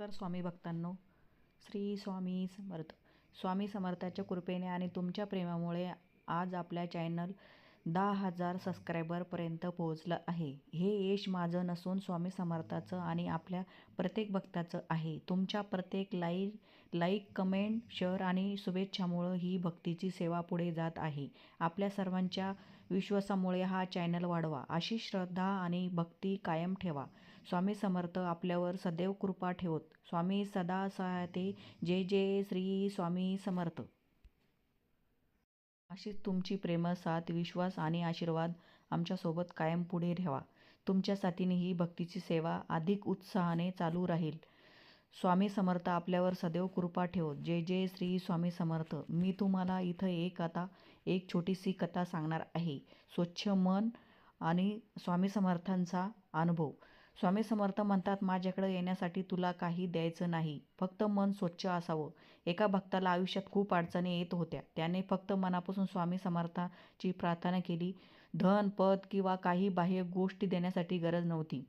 नमस्कार स्वामी भक्तांनो श्री स्वामी समर्थ. स्वामी समर्थाच्या कृपेने आणि तुमच्या प्रेमामुळे आज आपल्या चॅनल दहा हजार सबस्क्रायबरपर्यंत पोहोचलं आहे. हे यश माझं नसून स्वामी समर्थाचं आणि आपल्या प्रत्येक भक्ताचं आहे. तुमच्या प्रत्येक लाईक लाईक कमेंट शेअर आणि शुभेच्छामुळं ही भक्तीची सेवा पुढे जात आहे. आपल्या सर्वांच्या विश्वासामुळे हा चॅनल वाढवा. अशी श्रद्धा आणि भक्ती कायम ठेवा. स्वामी समर्थ आपल्यावर सदैव कृपा ठेवत. स्वामी सदा सहायते जय जय श्री स्वामी समर्थ. अशीच तुमची प्रेम साथ विश्वास आणि आशीर्वाद आमच्यासोबत कायम पुढे ठेवा. तुमच्या साथीने ही भक्तीची सेवा अधिक उत्साहाने चालू राहील. स्वामी समर्थ आपल्यावर सदैव कृपा ठेवत जय जय श्री स्वामी समर्थ. मी तुम्हाला इथं एक आता एक छोटीशी कथा सांगणार आहे. स्वच्छ मन आणि स्वामी समर्थांचा अनुभव. स्वामी समर्थ म्हणतात माझ्याकडे येण्यासाठी तुला काही द्यायचं नाही. फक्त मन स्वच्छ असावं. एका भक्ताला आयुष्यात खूप अडचणी येत होत्या. त्याने फक्त मनापासून स्वामी समर्थाची प्रार्थना केली. धन पद किंवा काही बाह्य गोष्टी देण्यासाठी गरज नव्हती.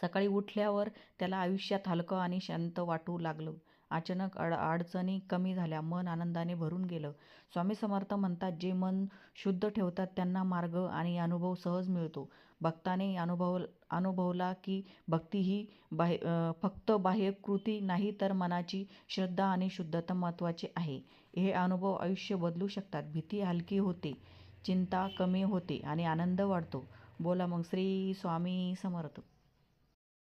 सकाळी उठल्यावर त्याला आयुष्यात हलकं आणि शांत वाटू लागलं. अचानक अड अडचणी कमी झाल्या मन आनंदाने भरून गेलं. स्वामी समर्थ म्हणतात जे मन शुद्ध ठेवतात त्यांना मार्ग आणि अनुभव सहज मिळतो. भक्ताने अनुभव अनुभवला की भक्ती ही बाहे फक्त बाह्य कृती नाही तर मनाची श्रद्धा आणि शुद्धता महत्त्वाची आहे. हे अनुभव आयुष्य बदलू शकतात. भीती हलकी होते चिंता कमी होते आणि आनंद वाढतो. बोला मग श्री स्वामी समर्थ.